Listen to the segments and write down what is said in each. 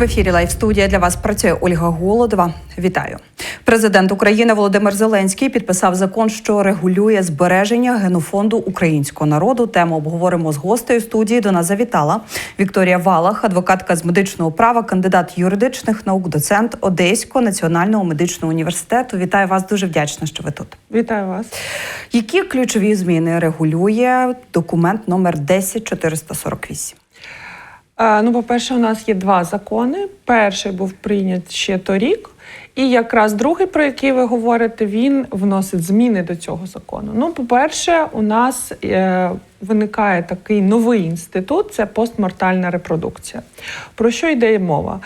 В ефірі Лайв студія для вас працює Ольга Голодова. Вітаю. Президент України Володимир Зеленський підписав закон, що регулює збереження генофонду українського народу. Тему обговоримо з гостею студії. До нас завітала Вікторія Валах, адвокатка з медичного права, кандидат юридичних наук, доцент Одеського національного медичного університету. Вітаю вас. Дуже вдячна, що ви тут. Вітаю вас. Які ключові зміни регулює документ номер 10448? Ну, по-перше, у нас є два закони. Перший був прийнят ще торік, і якраз другий, про який ви говорите, він вносить зміни до цього закону. Ну, по-перше, у нас е, виникає такий новий інститут це постмортальна репродукція. Про що йде мова?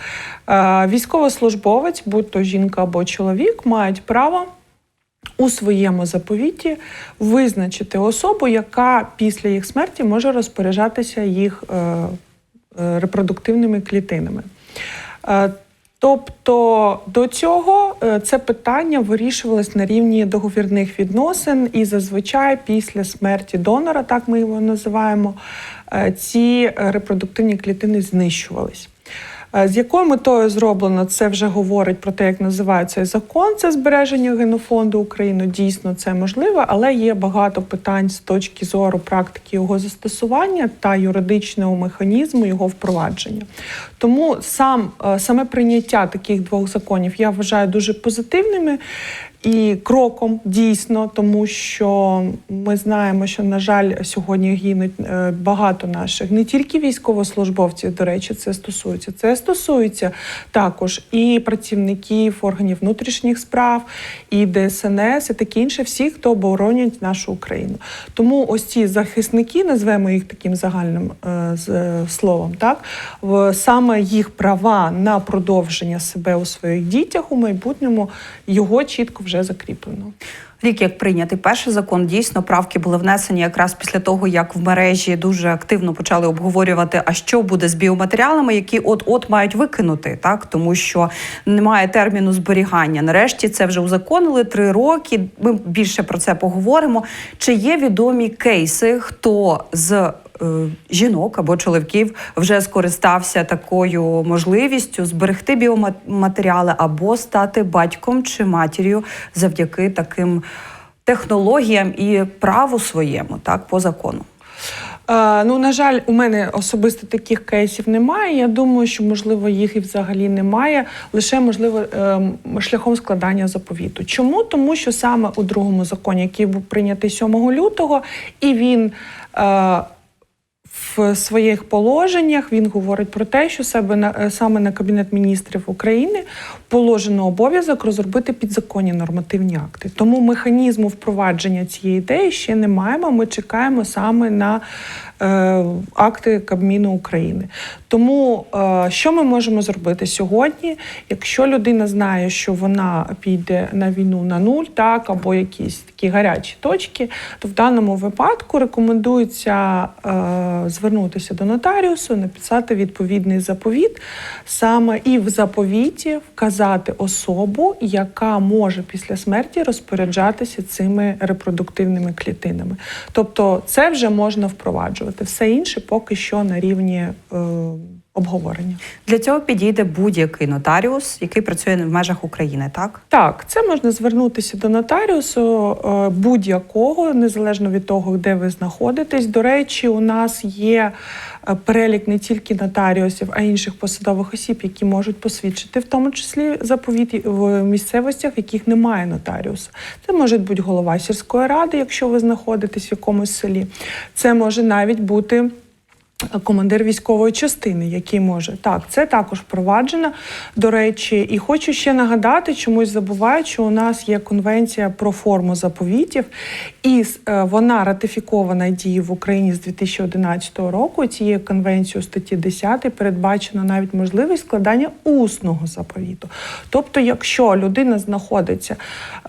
Е, військовослужбовець, будь то жінка або чоловік, мають право. У своєму заповіті визначити особу, яка після їх смерті може розпоряджатися їх е, репродуктивними клітинами. Е, Тобто до цього е, це питання вирішувалось на рівні договірних відносин, і зазвичай після смерті донора, так ми його називаємо, е, ці е, репродуктивні клітини знищувались. Е, З якою метою зроблено, це вже говорить про те, як називається закон. Це збереження генофонду України. Дійсно, це можливо, але є багато питань з точки зору практики його застосування та юридичного механізму його впровадження. Тому сам е, саме прийняття таких двох законів я вважаю дуже позитивними. І кроком дійсно, тому що ми знаємо, що на жаль сьогодні гинуть е, багато наших не тільки військовослужбовців. До речі, це стосується. Це стосується також і працівників органів внутрішніх справ, і ДСНС, і таке інше, всі, хто оборонять нашу Україну. Тому ось ці захисники, назвемо їх таким загальним е, словом, так саме їх права на продовження себе у своїх дітях у майбутньому його чітко вже закріплено. Рік, як прийнятий перший закон, дійсно правки були внесені якраз після того, як в мережі дуже активно почали обговорювати, а що буде з біоматеріалами, які от-от мають викинути, так тому що немає терміну зберігання. Нарешті це вже узаконили три роки. Ми більше про це поговоримо. Чи є відомі кейси, хто з Жінок або чоловіків вже скористався такою можливістю зберегти біоматеріали або стати батьком чи матір'ю завдяки таким технологіям і праву своєму, так по закону. Е, ну, на жаль, у мене особисто таких кейсів немає. Я думаю, що можливо їх і взагалі немає, лише можливо ем, шляхом складання заповіту. Чому? Тому що саме у другому законі, який був прийнятий 7 лютого, і він. В своїх положеннях він говорить про те, що себе на е, саме на кабінет міністрів України положено обов'язок розробити підзаконні нормативні акти. Тому механізму впровадження цієї ідеї ще не маємо. Ми чекаємо саме на акти Кабміну України. Тому е, що ми можемо зробити сьогодні, якщо людина знає, що вона піде на війну на нуль, так або якісь такі гарячі точки, то в даному випадку рекомендується е, звернутися до нотаріусу, написати відповідний заповіт, саме і в заповіті вказати особу, яка може після смерті розпоряджатися цими репродуктивними клітинами. Тобто, це вже можна впроваджувати. Все інше поки що на рівні. Е, Обговорення Для цього підійде будь-який нотаріус, який працює в межах України, так? так, це можна звернутися до нотаріусу е, будь-якого, незалежно від того, де ви знаходитесь. До речі, у нас є е, перелік не тільки нотаріусів, а й інших посадових осіб, які можуть посвідчити, в тому числі заповіт в місцевостях, в яких немає нотаріуса. Це може бути голова сільської ради, якщо ви знаходитесь в якомусь селі. Це може навіть бути. Командир військової частини, який може так, це також впроваджено. До речі, і хочу ще нагадати, чомусь забувають, що у нас є конвенція про форму заповітів, і е, вона ратифікована діє в Україні з 2011 року. Цією конвенцією статті 10 передбачено навіть можливість складання усного заповіту. Тобто, якщо людина знаходиться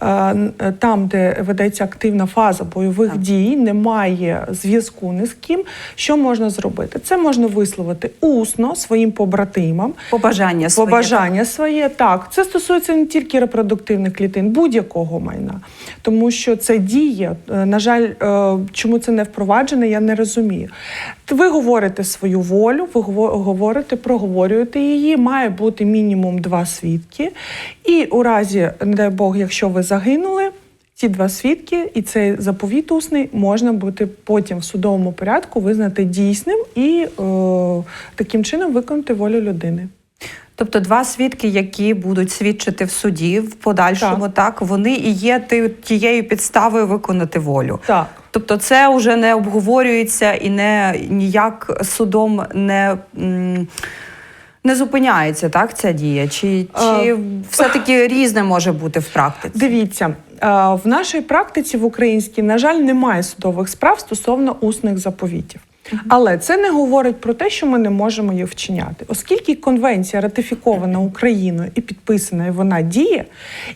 е, е, там, де ведеться активна фаза бойових Так. дій, немає зв'язку ні з ким, що можна зробити? Зробити? Це можна висловити усно своїм побратимам, Побажання своє. Побажання своє так. Це стосується не тільки репродуктивних клітин, будь-якого майна, тому що це діє. Е, На жаль, е, чому це не впроваджено, я не розумію. Ви говорите свою волю, ви гово- говорите, проговорюєте її. Має бути мінімум два свідки. І у разі, не дай Бог, якщо ви загинули. Ці два свідки і цей заповіт усний можна бути потім в судовому порядку визнати дійсним і е, таким чином виконати волю людини. Тобто два свідки, які будуть свідчити в суді в подальшому, так, вони і є тією підставою виконати волю. Так. Тобто, це вже не обговорюється і не ніяк судом не. м, Не зупиняється так ця дія, чи, чи Е, все-таки різне може бути в практиці? Дивіться, е, в нашій практиці в українській, на жаль, немає судових справ стосовно усних заповітів. Але це не говорить про те, що ми не можемо їх вчиняти, оскільки конвенція ратифікована Україною і підписана, і вона діє.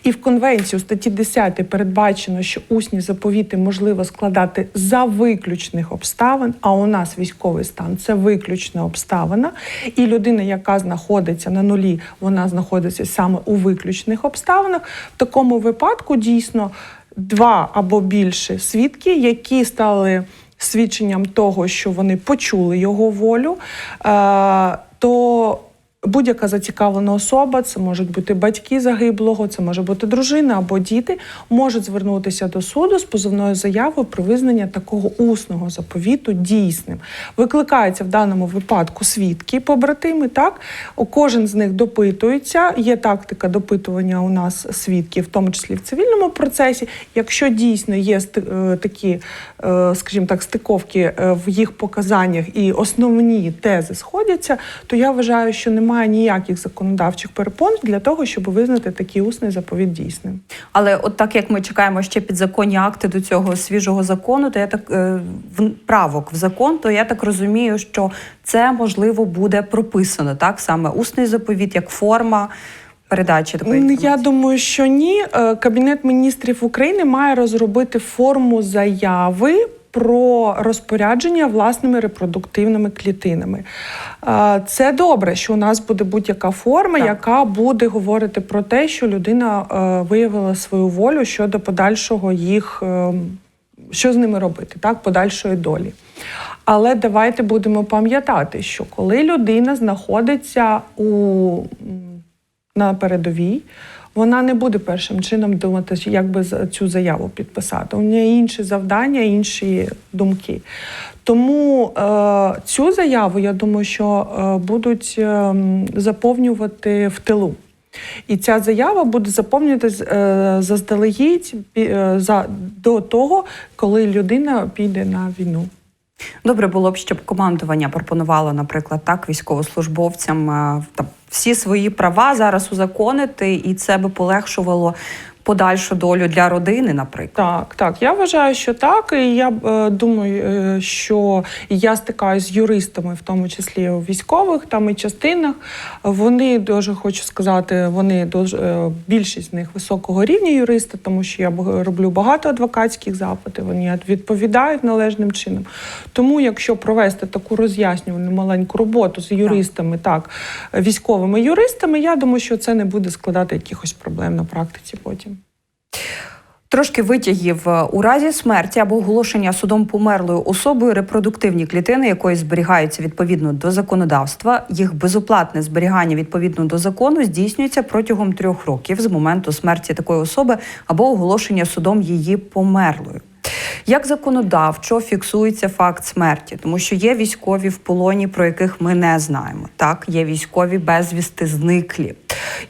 І в конвенції у статті 10 передбачено, що усні заповіти можливо складати за виключних обставин. А у нас військовий стан це виключна обставина. І людина, яка знаходиться на нулі, вона знаходиться саме у виключних обставинах. В такому випадку дійсно два або більше свідки, які стали свідченням того, що вони почули його волю, е, то будь-яка зацікавлена особа, це можуть бути батьки загиблого, це може бути дружина або діти, можуть звернутися до суду з позовною заявою про визнання такого усного заповіту дійсним. Викликаються в даному випадку свідки, побратими. Так кожен з них допитується. Є тактика допитування у нас свідків, в тому числі в цивільному процесі. Якщо дійсно є е, такі, е, скажімо так, стиковки е, в їх показаннях і основні тези сходяться, то я вважаю, що немає ніяких законодавчих перепон для того, щоб визнати такий усний заповіт дійсним. Але от так як ми чекаємо ще підзаконні акти до цього свіжого закону, то я так е, в правок в закон, то я так розумію, що це можливо буде прописано, так саме усний заповіт як форма передачі такої Я думаю, що ні. Е, Кабінет міністрів України має розробити форму заяви. Про розпорядження власними репродуктивними клітинами. Це добре, що у нас буде будь-яка форма, Так. яка буде говорити про те, що людина е, виявила свою волю щодо подальшого їх, е, що з ними робити, так, подальшої долі. Але давайте будемо пам'ятати, що коли людина знаходиться у на передовій, вона не буде першим чином думати, як би цю заяву підписати. У неї інші завдання, інші думки. Тому е, цю заяву, я думаю, що е, будуть е, заповнювати в тилу. І ця заява буде заповнюватись е, заздалегідь за, до того, коли людина піде на війну. Добре було б, щоб командування пропонувало, наприклад, так військовослужбовцям та там всі свої права зараз узаконити, і це би полегшувало подальшу долю для родини, наприклад. Так, так. Я вважаю, що так. І я е, думаю, е, що я стикаюся з юристами, в тому числі у військових там і частинах. Вони дуже хочу сказати, вони дуже е, більшість з них високого рівня юриста, тому що я б- роблю багато адвокатських запитів. Вони відповідають належним чином. Тому, якщо провести таку роз'яснювальну маленьку роботу з юристами, так військовими юристами, я думаю, що це не буде складати якихось проблем на практиці потім. Трошки витягів Е, у разі смерті або оголошення судом померлою особою репродуктивні клітини, якої зберігаються відповідно до законодавства. Їх безоплатне зберігання відповідно до закону здійснюється протягом трьох років з моменту смерті такої особи або оголошення судом її померлою. Як законодавчо фіксується факт смерті, тому що є військові в полоні, про яких ми не знаємо. Так, є військові безвісти зниклі.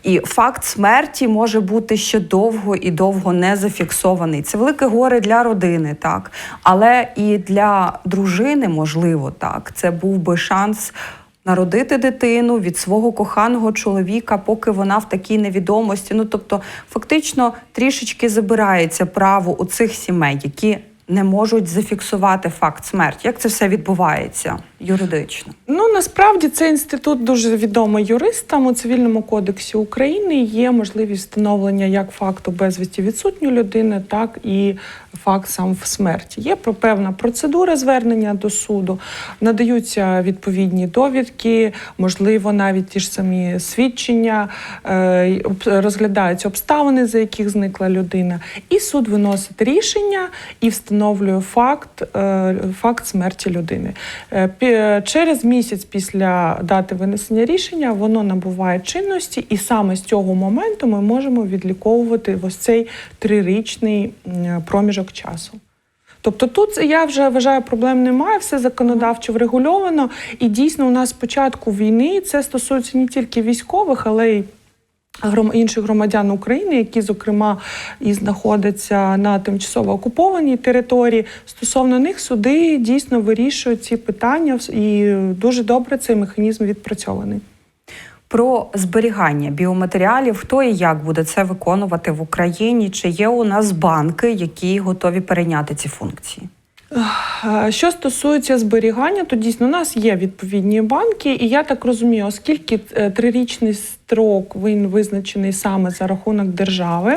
І факт смерті може бути ще довго і довго не зафіксований. Це велике горе для родини, так але і для дружини, можливо, так. Це був би шанс. Народити дитину від свого коханого чоловіка, поки вона в такій невідомості. Ну тобто, фактично трішечки забирається право у цих сімей, які не можуть зафіксувати факт смерті. Як це все відбувається юридично? Ну насправді цей інститут дуже відомий юристам у цивільному кодексі України. Є можливість встановлення як факту безвісті відсутньої людини, так і факт сам в смерті. Є про- певна процедура звернення до суду, надаються відповідні довідки, можливо, навіть ті ж самі свідчення, е, розглядаються обставини, за яких зникла людина, і суд виносить рішення і встановлює факт, е, факт смерті людини. Е, Через місяць після дати винесення рішення воно набуває чинності, і саме з цього моменту ми можемо відліковувати ось цей трирічний проміжок часу. Тобто тут я вже вважаю, проблем немає, все законодавчо врегульовано. І дійсно, у нас з початку війни це стосується не тільки військових, але й інших громадян України, які, зокрема, і знаходяться на тимчасово окупованій території. Стосовно них суди дійсно вирішують ці питання, і дуже добре цей механізм відпрацьований. Про зберігання біоматеріалів, хто і як буде це виконувати в Україні? Чи є у нас банки, які готові перейняти ці функції? Що стосується зберігання, то дійсно у нас є відповідні банки, і я так розумію, оскільки е, трирічний строк він визначений саме за рахунок держави,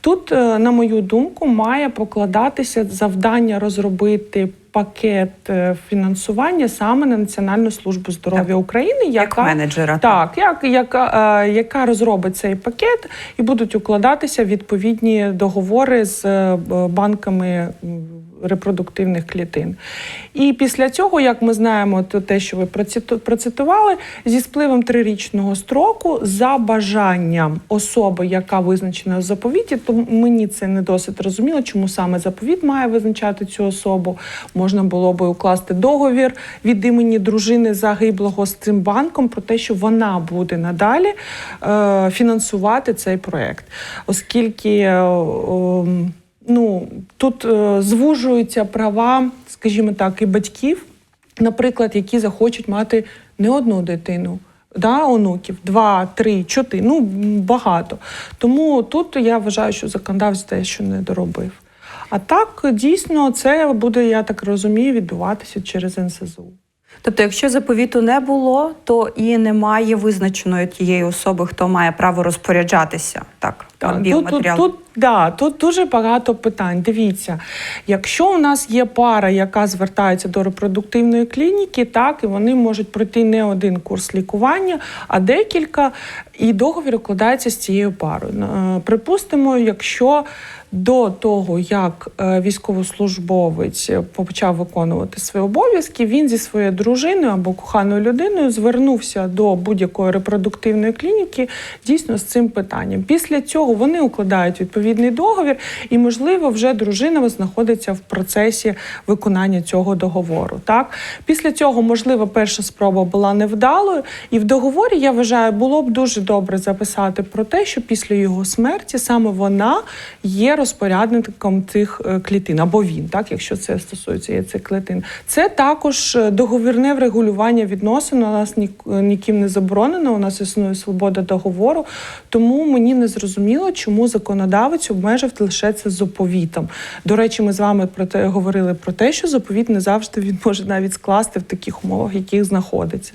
тут, е, на мою думку, має покладатися завдання розробити. Пакет е, фінансування саме на Національну службу здоров'я Так. України, Як менеджера? так, як, яка, яка розробить цей пакет, і будуть укладатися відповідні договори з банками репродуктивних клітин. І після цього, як ми знаємо, то те, що ви процитували, зі спливом трирічного строку за бажанням особи, яка визначена в заповіті, то мені це не досить розуміло, чому саме заповіт має визначати цю особу. Можна було би укласти договір від імені дружини загиблого з цим банком про те, що вона буде надалі е, фінансувати цей проект, оскільки. е, ем, Ну тут е, звужуються права, скажімо так, і батьків, наприклад, які захочуть мати не одну дитину. Да, онуків, два, три, чотири, ну багато. Тому тут я вважаю, що законодавець дещо не доробив. А так дійсно це буде, я так розумію, відбуватися через НСЗУ. Тобто, якщо заповіту не було, то і немає визначеної тієї особи, хто має право розпоряджатися так, Так, тут, тут, тут, да, тут дуже багато питань. Дивіться, якщо у нас є пара, яка звертається до репродуктивної клініки, так і вони можуть пройти не один курс лікування, а декілька, і договір укладається з цією парою. Е, Припустимо, якщо до того, як е, військовослужбовець почав виконувати свої обов'язки, він зі своєю дружиною або коханою людиною звернувся до будь-якої репродуктивної клініки дійсно з цим питанням. Після цього вони укладають відповідний договір, і, можливо, вже дружина знаходиться в процесі виконання цього договору. Так, після цього, можливо, перша спроба була невдалою, і в договорі я вважаю, було б дуже добре записати про те, що після його смерті саме вона є розпорядником цих е, клітин, або він, так, якщо це стосується яйцеклітин. Це також е, договірне врегулювання відносин. У нас ні, ніким не заборонено. У нас існує свобода договору. Тому мені не зрозуміло, чому законодавець обмежив лише це заповітом. До речі, ми з вами про те говорили про те, що заповіт не завжди він може навіть скласти в таких умовах, в яких знаходиться.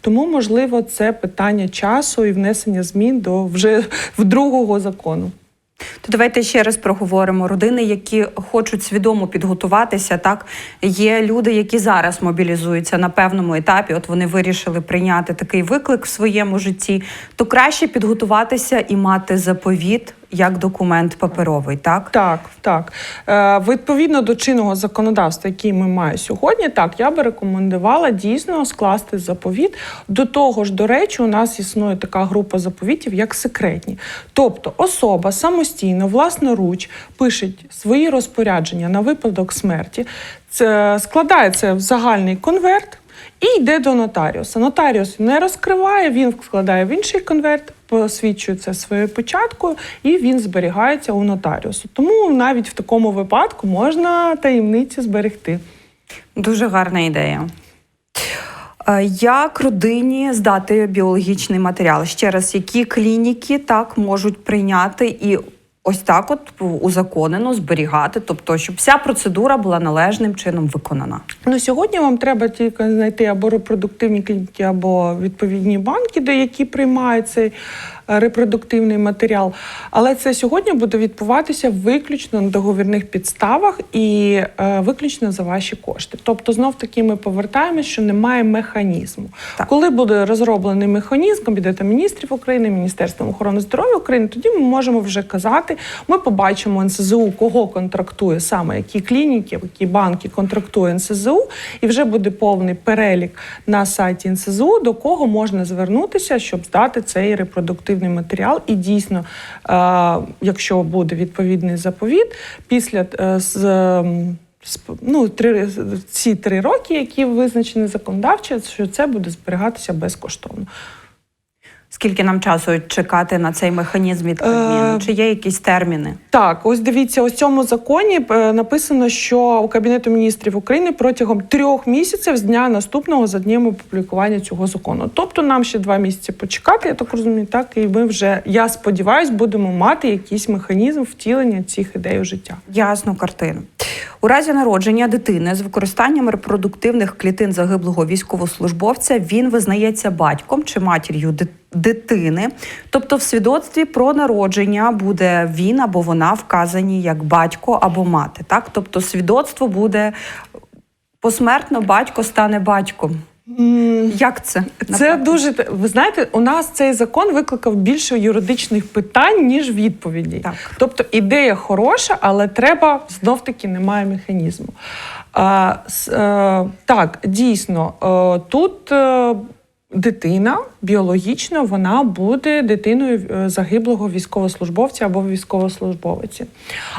Тому, можливо, це питання часу і внесення змін до вже в другого закону. То давайте ще раз проговоримо. Родини, які хочуть свідомо підготуватися, так є люди, які зараз мобілізуються на певному етапі. От вони вирішили прийняти такий виклик в своєму житті. То краще підготуватися і мати заповіт як документ паперовий, так Так, так. Е, відповідно до чинного законодавства, який ми маємо сьогодні, так я би рекомендувала дійсно скласти заповіт. До того ж, до речі, у нас існує така група заповітів, як секретні. Тобто особа самостійно, власноруч пише свої розпорядження на випадок смерті, це складає це в загальний конверт. І йде до нотаріуса. Нотаріус не розкриває, він вкладає в інший конверт, посвідчує це своєю печаткою, і він зберігається у нотаріусу. Тому навіть в такому випадку можна таємниці зберегти. Дуже гарна ідея. Е, Як родині здати біологічний матеріал? Ще раз, які клініки так можуть прийняти і ось так, от узаконено зберігати, тобто, щоб вся процедура була належним чином виконана. Ну, сьогодні вам треба тільки знайти або репродуктивні клініки, або відповідні банки, де які приймають цей е, репродуктивний матеріал. Але це сьогодні буде відбуватися виключно на договірних підставах і е, виключно за ваші кошти. Тобто, знов таки ми повертаємось, що немає механізму. Так. Коли буде розроблений механізм Кабінетом міністрів України, Міністерством охорони здоров'я України, тоді ми можемо вже казати. Ми побачимо НСЗУ, кого контрактує саме, які клініки, які банки контрактує НСЗУ, і вже буде повний перелік на сайті НСЗУ, до кого можна звернутися, щоб здати цей репродуктивний матеріал. І дійсно, е, якщо буде відповідний заповіт, після е, з. ем, сп- Ну, три, ці три роки, які визначені законодавчо, що це буде зберігатися безкоштовно. Скільки нам часу чекати на цей механізм від Е, Чи є якісь терміни? Так, ось дивіться, ось цьому законі е, написано, що у Кабінету міністрів України протягом трьох місяців з дня наступного за днем опублікування цього закону. Тобто нам ще два місяці почекати, я так розумію, так і ми вже, я сподіваюся, будемо мати якийсь механізм втілення цих ідей у життя. Ясну картину. У разі народження дитини з використанням репродуктивних клітин загиблого військовослужбовця він визнається батьком чи матір'ю дитини. Тобто, в свідоцтві про народження буде він або вона вказані як батько або мати. Так, тобто, свідоцтво буде посмертно батько стане батьком. Як це? Це дуже ви знаєте, у нас цей закон викликав більше юридичних питань ніж відповідей. Так. Тобто ідея хороша, але треба знов таки немає механізму. А, с- а, так, дійсно, а, тут. е, Дитина біологічно вона буде дитиною е, загиблого військовослужбовця або військовослужбовиці.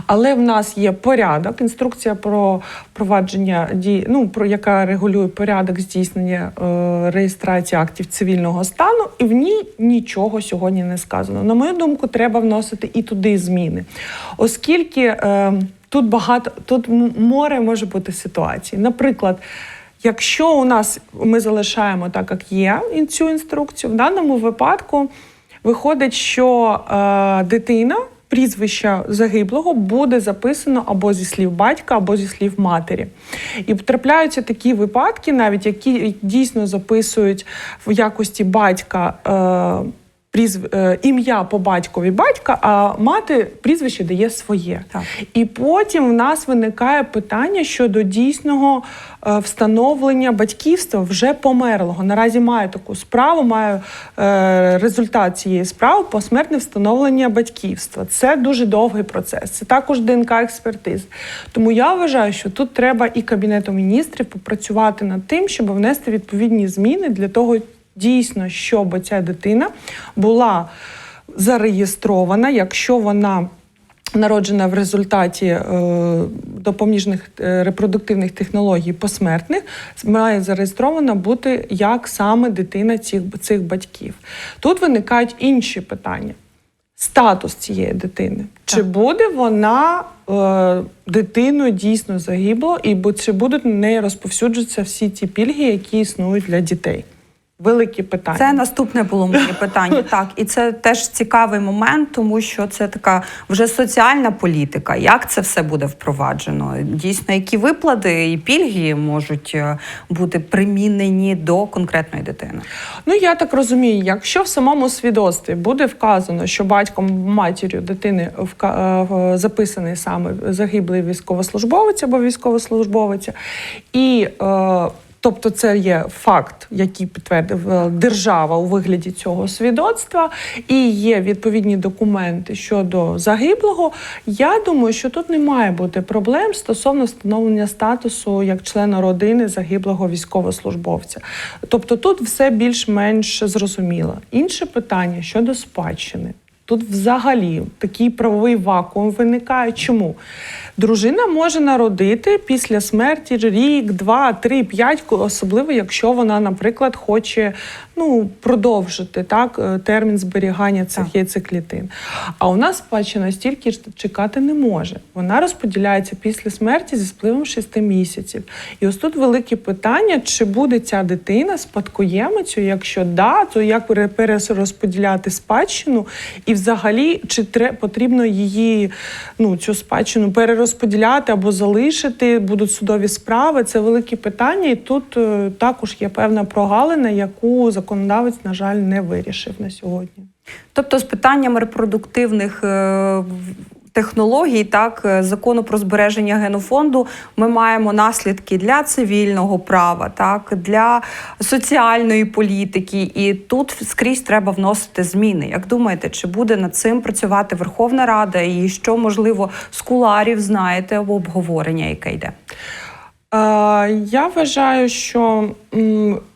Але в нас є порядок, інструкція про провадження дій, ну про яка регулює порядок здійснення е, реєстрації актів цивільного стану, і в ній нічого сьогодні не сказано. На мою думку, треба вносити і туди зміни, оскільки е, тут багато тут море може бути ситуацій. Наприклад. Якщо у нас ми залишаємо так, як є цю інструкцію, в даному випадку виходить, що е, дитина, прізвище загиблого буде записано або зі слів батька, або зі слів матері. І трапляються такі випадки, навіть які дійсно записують в якості батька. Е, прізв... е, ім'я по батькові батька, а мати прізвище дає своє. Так. І потім в нас виникає питання щодо дійсного е, встановлення батьківства вже померлого. Наразі маю таку справу, маю е, результат цієї справи посмертне встановлення батьківства. Це дуже довгий процес. Це також ДНК експертиз. Тому я вважаю, що тут треба і Кабінету міністрів попрацювати над тим, щоб внести відповідні зміни для того. Дійсно, щоб ця дитина була зареєстрована, якщо вона народжена в результаті е, допоміжних е, репродуктивних технологій посмертних, має зареєстрована бути як саме дитина цих, цих батьків. Тут виникають інші питання. Статус цієї дитини. Чи буде вона е, дитиною дійсно загибло, і чи будуть на неї розповсюджуватися всі ті пільги, які існують для дітей? Великі питання. Це наступне було моє питання. Так, і це теж цікавий момент, тому що це така вже соціальна політика. Як це все буде впроваджено? Дійсно, які виплати і пільги можуть е, бути примінені до конкретної дитини? Ну я так розумію, якщо в самому свідоцтві буде вказано, що батьком матір'ю дитини е, записаний саме загиблий військовослужбовець або військовослужбовиця, і е, Тобто це є факт, який підтвердив е, держава у вигляді цього свідоцтва, і є відповідні документи щодо загиблого. Я думаю, що тут не має бути проблем стосовно встановлення статусу як члена родини загиблого військовослужбовця. Тобто тут все більш-менш зрозуміло. Інше питання щодо спадщини. Тут взагалі такий правовий вакуум виникає. Чому? Дружина може народити після смерті рік, два, три, п'ять, особливо якщо вона, наприклад, хоче ну, продовжити так, е, термін зберігання цих яйцеклітин. А у нас спадщина стільки ж чекати не може. Вона розподіляється після смерті зі спливом 6 місяців. І ось тут велике питання, чи буде ця дитина спадкоємицею, якщо да, то як перерозподіляти спадщину і взагалі, чи потрібно її ну, цю спадщину перерозподіляти або залишити, будуть судові справи. Це великі питання, і тут е, також є певна прогалина, яку законодавець, на жаль, не вирішив на сьогодні. Тобто з питанням репродуктивних е, технологій, так, е, закону про збереження генофонду, ми маємо наслідки для цивільного права, так, для соціальної політики. І тут скрізь треба вносити зміни. Як думаєте, чи буде над цим працювати Верховна Рада, і що можливо з куларів знаєте або обговорення, яке йде? Е, Я вважаю, що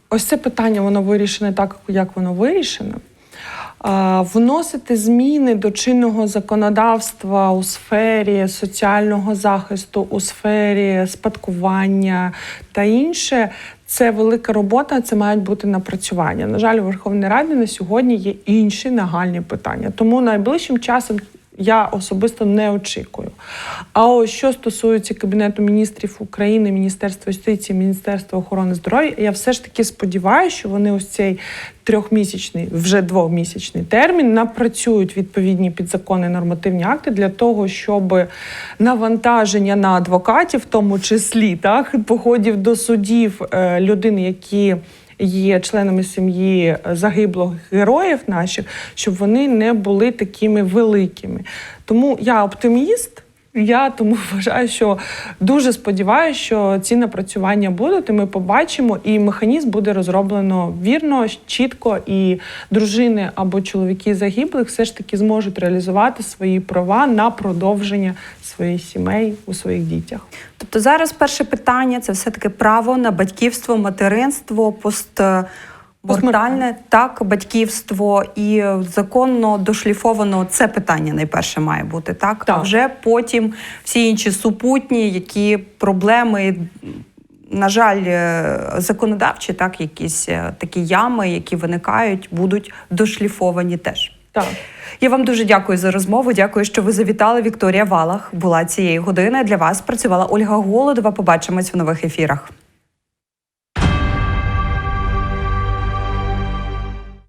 ось це питання воно вирішене так, як воно вирішене. Вносити зміни до чинного законодавства у сфері соціального захисту, у сфері спадкування та інше. Це велика робота, це мають бути напрацювання. На жаль, у Верховній Раді на сьогодні є інші нагальні питання. Тому найближчим часом я особисто не очікую. А ось що стосується Кабінету міністрів України, Міністерства юстиції, Міністерства охорони здоров'я, я все ж таки сподіваюся, що вони ось цей трьохмісячний, вже двомісячний термін напрацюють відповідні підзаконні нормативні акти для того, щоб навантаження на адвокатів, в тому числі так, походів до судів е, людини, які є членами сім'ї загиблих героїв наших, щоб вони не були такими великими. Тому я оптиміст. Я тому вважаю, що дуже сподіваюся, що ці напрацювання будуть, і ми побачимо, і механізм буде розроблено вірно, чітко, і дружини або чоловіки загиблих все ж таки зможуть реалізувати свої права на продовження своїх сімей у своїх дітях. Тобто зараз перше питання це все-таки право на батьківство, материнство, постмортальне, так, батьківство і законно дошліфовано це питання найперше має бути, так? А вже потім всі інші супутні, які проблеми. На жаль, е, законодавчі, так, якісь е, такі ями, які виникають, будуть дошліфовані теж. Так. Я вам дуже дякую за розмову. Дякую, що ви завітали. Вікторія Валах була цієї години. Для вас працювала Ольга Голодова. Побачимось в нових ефірах.